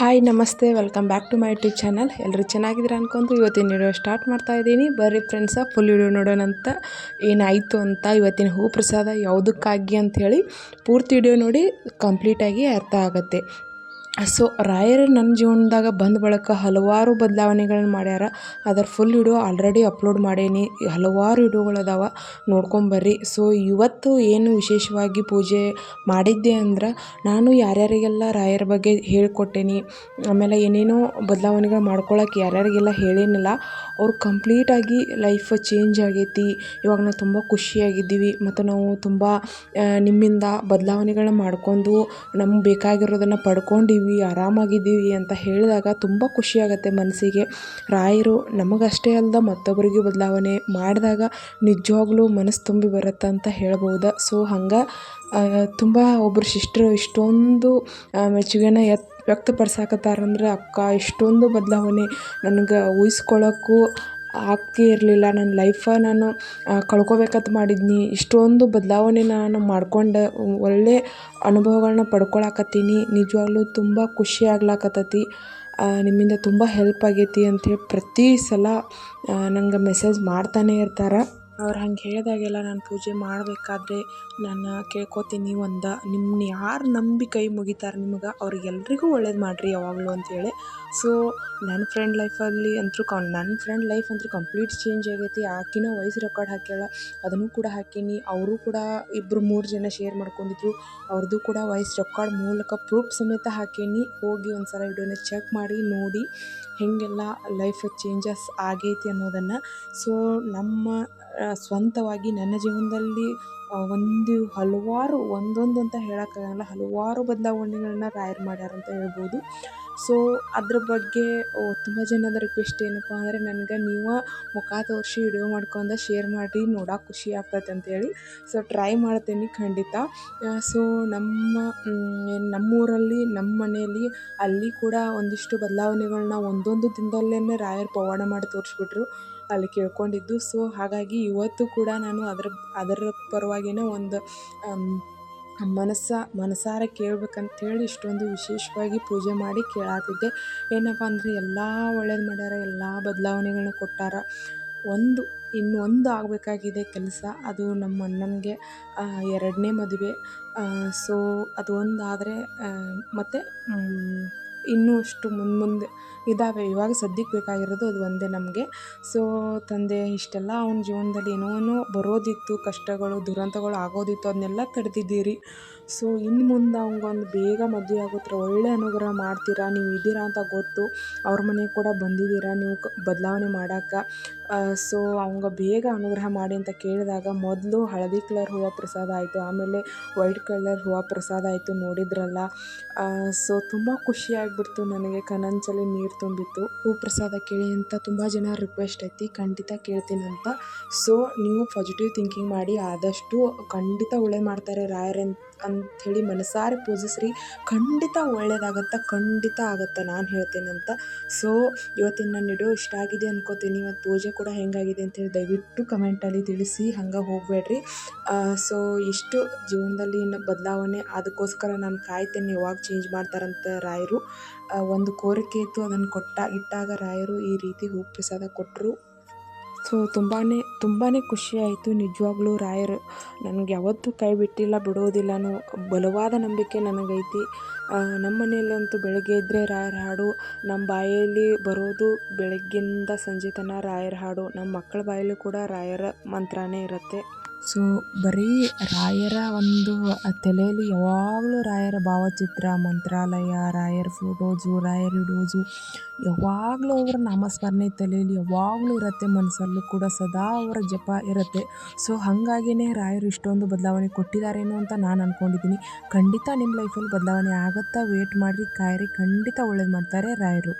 Hi ನಮಸ್ತೆ. Welcome back to my YouTube channel ಎಲ್ಲರೂ ಚೆನ್ನಾಗಿದ್ದೀರಾ ಅನ್ಕೊಂತು ಇವತ್ತಿನ ವಿಡಿಯೋ ಸ್ಟಾರ್ಟ್ ಮಾಡ್ತಾ ಇದ್ದೀನಿ. ಬರ್ರಿ ಫ್ರೆಂಡ್ಸ ಫುಲ್ ವಿಡಿಯೋ ನೋಡೋಣ ಅಂತ ಏನಾಯಿತು ಅಂತ ಇವತ್ತಿನ ಹೂ ಪ್ರಸಾದ ಯಾವುದಕ್ಕಾಗಿ ಅಂಥೇಳಿ ಪೂರ್ತಿ ವಿಡಿಯೋ ನೋಡಿ ಕಂಪ್ಲೀಟಾಗಿ ಅರ್ಥ ಆಗುತ್ತೆ. ಸೊ ರಾಯರು ನನ್ನ ಜೀವನದಾಗ ಬಂದ ಬಳಿಕ ಹಲವಾರು ಬದಲಾವಣೆಗಳನ್ನು ಮಾಡ್ಯಾರ. ಅದರ ಫುಲ್ ವಿಡಿಯೋ ಆಲ್ರೆಡಿ ಅಪ್ಲೋಡ್ ಮಾಡೇನಿ. ಹಲವಾರು ವಿಡಿಯೋಗಳು ನೋಡ್ಕೊಂಬರ್ರಿ ಸೊ ಇವತ್ತು ಏನು ವಿಶೇಷವಾಗಿ ಪೂಜೆ ಮಾಡಿದ್ದೆ ಅಂದ್ರೆ ನಾನು ಯಾರ್ಯಾರಿಗೆಲ್ಲ ರಾಯರ ಬಗ್ಗೆ ಹೇಳ್ಕೊಟ್ಟೇನಿ. ಆಮೇಲೆ ಏನೇನೋ ಬದಲಾವಣೆಗಳು ಮಾಡ್ಕೊಳಕ್ಕೆ ಯಾರ್ಯಾರಿಗೆಲ್ಲ ಹೇಳೇನಿಲ್ಲ. ಅವ್ರು ಕಂಪ್ಲೀಟಾಗಿ ಲೈಫ್ ಚೇಂಜ್ ಆಗೈತಿ. ಇವಾಗ ನಾವು ತುಂಬ ಖುಷಿಯಾಗಿದ್ದೀವಿ. ಮತ್ತು ನಾವು ತುಂಬ ನಿಮ್ಮಿಂದ ಬದಲಾವಣೆಗಳನ್ನ ಮಾಡ್ಕೊಂಡು ನಮ್ಗೆ ಬೇಕಾಗಿರೋದನ್ನು ಪಡ್ಕೊಂಡೀವಿ. ಆರಾಮಾಗಿದ್ದೀವಿ ಅಂತ ಹೇಳಿದಾಗ ತುಂಬ ಖುಷಿಯಾಗತ್ತೆ ಮನಸ್ಸಿಗೆ. ರಾಯರು ನಮಗಷ್ಟೇ ಅಲ್ಲದ ಮತ್ತೊಬ್ಬರಿಗೂ ಬದಲಾವಣೆ ಮಾಡಿದಾಗ ನಿಜವಾಗ್ಲೂ ಮನಸ್ಸು ತುಂಬಿ ಬರುತ್ತೆ ಅಂತ ಹೇಳ್ಬೋದು. ಸೊ ಹಂಗೆ ತುಂಬ ಒಬ್ಬರು ಸಿಸ್ಟ್ರು ಇಷ್ಟೊಂದು ಮೆಚ್ಚುಗೆನ ಎತ್, ವ್ಯಕ್ತಪಡ್ಸಾಕತ್ತಾರಂದ್ರೆ, ಅಕ್ಕ, ಇಷ್ಟೊಂದು ಬದಲಾವಣೆ, ನನಗೆ ಊಹಿಸ್ಕೊಳ್ಳೋಕ್ಕೂ ಆಗ್ತಾ ಇರಲಿಲ್ಲ ನನ್ನ ಲೈಫ ನಾನು ಕಳ್ಕೊಬೇಕಂತ ಮಾಡಿದ್ನಿ. ಇಷ್ಟೊಂದು ಬದಲಾವಣೆ ನಾನು ಮಾಡ್ಕೊಂಡು, ಒಳ್ಳೆ ಅನುಭವಗಳನ್ನ ಪಡ್ಕೊಳಕತ್ತೀನಿ. ನಿಜವಾಗ್ಲೂ ತುಂಬ ಖುಷಿ ಆಗ್ಲಾಕತ್ತೈತಿ. ನಿಮ್ಮಿಂದ ತುಂಬ ಹೆಲ್ಪ್ ಆಗೈತಿ ಅಂಥೇಳಿ ಪ್ರತಿ ಸಲ ನಂಗೆ ಮೆಸೇಜ್ ಮಾಡ್ತಾನೆ ಇರ್ತಾರೆ. ಅವ್ರು ಹಂಗೆ ಹೇಳಿದಾಗೆಲ್ಲ ನಾನು ಪೂಜೆ ಮಾಡಬೇಕಾದ್ರೆ ನಾನು ಕೇಳ್ಕೊತೀನಿ ಒಂದು ನಿಮ್ಮನ್ನ ಯಾರು ನಂಬಿ ಕೈ ಮುಗಿತಾರೆ ನಿಮ್ಗೆ ಅವ್ರಿಗೆಲ್ರಿಗೂ ಒಳ್ಳೇದು ಮಾಡಿರಿ ಯಾವಾಗಲೂ ಅಂತೇಳಿ ಸೊ ನನ್ನ ಫ್ರೆಂಡ್ ಲೈಫಲ್ಲಿ ಅಂತೂ ಕ ನನ್ನ ಫ್ರೆಂಡ್ ಲೈಫ್ ಅಂತೂ ಕಂಪ್ಲೀಟ್ ಚೇಂಜ್ ಆಗೈತಿ. ಆಕಿನ ವಾಯ್ಸ್ ರೆಕಾರ್ಡ್ ಹಾಕ್ಯಾಳ, ಅದನ್ನು ಕೂಡ ಹಾಕೀನಿ. ಅವರು ಕೂಡ ಇಬ್ಬರು ಮೂರು ಜನ ಶೇರ್ ಮಾಡ್ಕೊಂಡಿದ್ರು. ಅವ್ರದ್ದು ಕೂಡ ವಾಯ್ಸ್ ರೆಕಾರ್ಡ್ ಮೂಲಕ ಪ್ರೂಫ್ ಸಮೇತ ಹಾಕೀನಿ. ಹೋಗಿ ಒಂದು ಸಲ ವಿಡಿಯೋನ ಚೆಕ್ ಮಾಡಿ, ನೋಡಿ ಹೇಗೆಲ್ಲ ಲೈಫ್ ಚೇಂಜಸ್ ಆಗೈತಿ ಅನ್ನೋದನ್ನು. ಸೊ ನಮ್ಮ ಸ್ವಂತವಾಗಿ ನನ್ನ ಜೀವನದಲ್ಲಿ ಒಂದು ಹಲವಾರು ಒಂದೊಂದು ಅಂತ ಹೇಳೋಕ್ಕಾಗಲ್ಲ ಹಲವಾರು ಬದಲಾವಣೆಗಳನ್ನ ರಾಯರು ಮಾಡ್ಯಾರ ಅಂತ ಹೇಳ್ಬೋದು. ಸೊ ಅದ್ರ ಬಗ್ಗೆ ತುಂಬ ಜನದ ರಿಕ್ವೆಸ್ಟ್ ಏನಪ್ಪ ಅಂದರೆ ನನಗೆ ನೀವು ಮುಖ ತೋರಿಸಿ ವಿಡಿಯೋ ಮಾಡ್ಕೊಂಡು ಶೇರ್ ಮಾಡಿ ನೋಡೋಕೆ ಖುಷಿ ಆಗ್ತೈತೆ ಅಂತೇಳಿ. ಸೊ ಟ್ರೈ ಮಾಡ್ತೀನಿ ಖಂಡಿತ. ಸೊ ನಮ್ಮ ನಮ್ಮೂರಲ್ಲಿ, ನಮ್ಮ ಮನೆಯಲ್ಲಿ ಅಲ್ಲಿ ಕೂಡ ಒಂದಿಷ್ಟು ಬದಲಾವಣೆಗಳನ್ನ ಒಂದೊಂದು ದಿನದಲ್ಲೇ ರಾಯರು ಪವಾಡ ಮಾಡಿ ತೋರಿಸ್ಬಿಟ್ರು ಅಲ್ಲಿ ಕೇಳ್ಕೊಂಡಿದ್ದು. ಸೊ ಹಾಗಾಗಿ ಇವತ್ತು ಕೂಡ ನಾನು ಅದರ ಅದರ ಪರವಾಗಿನೇ ಒಂದು ಮನಸ್ಸು, ಮನಸಾರೆ ಕೇಳ್ಬೇಕಂತೇಳಿ ಇಷ್ಟೊಂದು ವಿಶೇಷವಾಗಿ ಪೂಜೆ ಮಾಡಿ ಕೇಳಾತಿದ್ದೆ. ಏನಪ್ಪ ಅಂದರೆ ಎಲ್ಲ ಒಳ್ಳೇದು ಮಾಡ್ಯಾರ, ಎಲ್ಲ ಬದಲಾವಣೆಗಳನ್ನ ಕೊಟ್ಟಾರ. ಒಂದು ಇನ್ನೊಂದು ಆಗಬೇಕಾಗಿದೆ ಕೆಲಸ, ಅದು ನಮ್ಮ ಅಣ್ಣನಿಗೆ ಎರಡನೇ ಮದುವೆ. ಸೊ, ಅದು ಒಂದು ಆದರೆ ಮತ್ತು ಇನ್ನೂ ಅಷ್ಟು ಮುಂದೆ ಮುಂದೆ ಇದ್ದಾವೆ ಇವಾಗ ಸದ್ಯಕ್ಕೆ ಬೇಕಾಗಿರೋದು ಅದು ಒಂದೇ ನಮಗೆ. ಸೊ ತಂದೆ ಇಷ್ಟೆಲ್ಲ ಅವ್ನ ಜೀವನದಲ್ಲಿ ಏನೋ ಬರೋದಿತ್ತು, ಕಷ್ಟಗಳು, ದುರಂತಗಳು ಆಗೋದಿತ್ತು, ಅದನ್ನೆಲ್ಲ ತಡೆದಿದ್ದೀರಿ. ಸೊ ಇನ್ನು ಮುಂದೆ ಅವಂಗೊಂದು ಬೇಗ ಮದುವೆ ಆಗೋತ್ರ ಒಳ್ಳೆ ಅನುಗ್ರಹ ಮಾಡ್ತೀರಾ? ನೀವು ಇದ್ದೀರಾ ಅಂತ ಗೊತ್ತು. ಅವ್ರ ಮನೆಗೆ ಕೂಡ ಬಂದಿದ್ದೀರಾ? ನೀವು ಬದಲಾವಣೆ ಮಾಡೋಕ್ಕೆ ಸೊ ಅವ್ಗೆ ಬೇಗ ಅನುಗ್ರಹ ಮಾಡಿ ಅಂತ ಕೇಳಿದಾಗ ಮೊದಲು ಹಳದಿ ಕಲರ್ ಹೂವು ಪ್ರಸಾದ ಆಯಿತು. ಆಮೇಲೆ ವೈಟ್ ಕಲರ್ ಹೂವು ಪ್ರಸಾದ ಆಯಿತು ನೋಡಿದ್ರಲ್ಲ. ಸೊ ತುಂಬ ಖುಷಿ ಆಗಿಬಿಡ್ತು ನನಗೆ. ಕನಂಚಲ್ಲಿ ನೀರು ತುಂಬಿತ್ತು. ಹೂ ಪ್ರಸಾದ ಕೇಳಿ ಅಂತ ತುಂಬ ಜನ ರಿಕ್ವೆಸ್ಟ್ ಐತಿ. ಖಂಡಿತ ಕೇಳ್ತೀನಿ ಅಂತ. ಸೊ ನೀವು ಪಾಸಿಟಿವ್ ಥಿಂಕಿಂಗ್ ಮಾಡಿ ಆದಷ್ಟು ಖಂಡಿತ ಒಳ್ಳೆ ಮಾಡ್ತಾರೆ ರಾಯರಂತ ಅಂಥೇಳಿ ಮನಸಾರೆ ಪೂಜಿಸ್ರಿ. ಖಂಡಿತ ಒಳ್ಳೇದಾಗತ್ತೆ, ಖಂಡಿತ ಆಗುತ್ತೆ ನಾನು ಹೇಳ್ತೇನೆ ಅಂತ ಸೊ ಇವತ್ತಿನ ನನ್ನ ವಿಡಿಯೋ ಇಷ್ಟ ಆಗಿದೆ ಅನ್ಕೋತೀನಿ. ಇವತ್ತು ಪೂಜೆ ಕೂಡ ಹೆಂಗಾಗಿದೆ ಅಂತೇಳಿ ದಯವಿಟ್ಟು ಕಮೆಂಟಲ್ಲಿ ತಿಳಿಸಿ, ಹಂಗೆ ಹೋಗಬೇಡ್ರಿ ಸೊ ಇಷ್ಟು ಜೀವನದಲ್ಲಿ ಇನ್ನು ಬದಲಾವಣೆ ಅದಕ್ಕೋಸ್ಕರ ನಾನು ಕಾಯ್ತೇನೆ ಯಾವಾಗ ಚೇಂಜ್ ಮಾಡ್ತಾರಂತ ರಾಯರು. ಒಂದು ಕೋರಿಕೆ ಇತ್ತು ಅದನ್ನು ಕೊಟ್ಟ, ಇಟ್ಟಾಗ ರಾಯರು ಈ ರೀತಿ ಹೂ ಪ್ರಸಾದ ಕೊಟ್ಟರು ಸೊ ತುಂಬಾ ತುಂಬಾ ಆಯಿತು ನಿಜವಾಗ್ಲೂ ರಾಯರು ನನಗೆ ಯಾವತ್ತೂ ಕೈ ಬಿಟ್ಟಿಲ್ಲ ಬಿಡೋದಿಲ್ಲನೂ ಬಲವಾದ ನಂಬಿಕೆ ನನಗೈತಿ. ನಮ್ಮ ಮನೆಯಲ್ಲಂತೂ ಬೆಳಗ್ಗೆ ಇದ್ದರೆ ರಾಯರ ಹಾಡು ನಮ್ಮ ಬಾಯಲ್ಲಿ ಬರೋದು ಬೆಳಗ್ಗಿಂದ ಸಂಜೆ ತನಕ ರಾಯರ ಹಾಡು ನಮ್ಮ ಮಕ್ಕಳ ಬಾಯಲ್ಲೂ ಕೂಡ ರಾಯರ ಮಂತ್ರನೇ ಇರುತ್ತೆ. ಸೊ ಬರೀ ರಾಯರ ಒಂದು ತಲೆಯಲ್ಲಿ ಯಾವಾಗಲೂ ರಾಯರ ಭಾವಚಿತ್ರ, ಮಂತ್ರಾಲಯ, ರಾಯರ ಫೋಟೋಸು ರಾಯರ ಇಡೋಸು ಯಾವಾಗಲೂ ಅವರ ನಾಮಸ್ಮರಣೆ ತಲೆಯಲ್ಲಿ ಯಾವಾಗಲೂ ಇರುತ್ತೆ, ಮನಸ್ಸಲ್ಲೂ ಕೂಡ ಸದಾ ಅವರ ಜಪ ಇರುತ್ತೆ. ಸೊ ಹಾಗಾಗಿನೇ ರಾಯರು ಇಷ್ಟೊಂದು ಬದಲಾವಣೆ ಕೊಟ್ಟಿದ್ದಾರೇನೋ ಅಂತ ನಾನು ಅಂದ್ಕೊಂಡಿದ್ದೀನಿ ಖಂಡಿತ ನಿಮ್ಮ ಲೈಫಲ್ಲಿ ಬದಲಾವಣೆ ಆಗುತ್ತಾ ವೇಟ್ ಮಾಡಿರಿ, ಕಾಯಿರಿ, ಖಂಡಿತ ಒಳ್ಳೇದು ಮಾಡ್ತಾರೆ ರಾಯರು.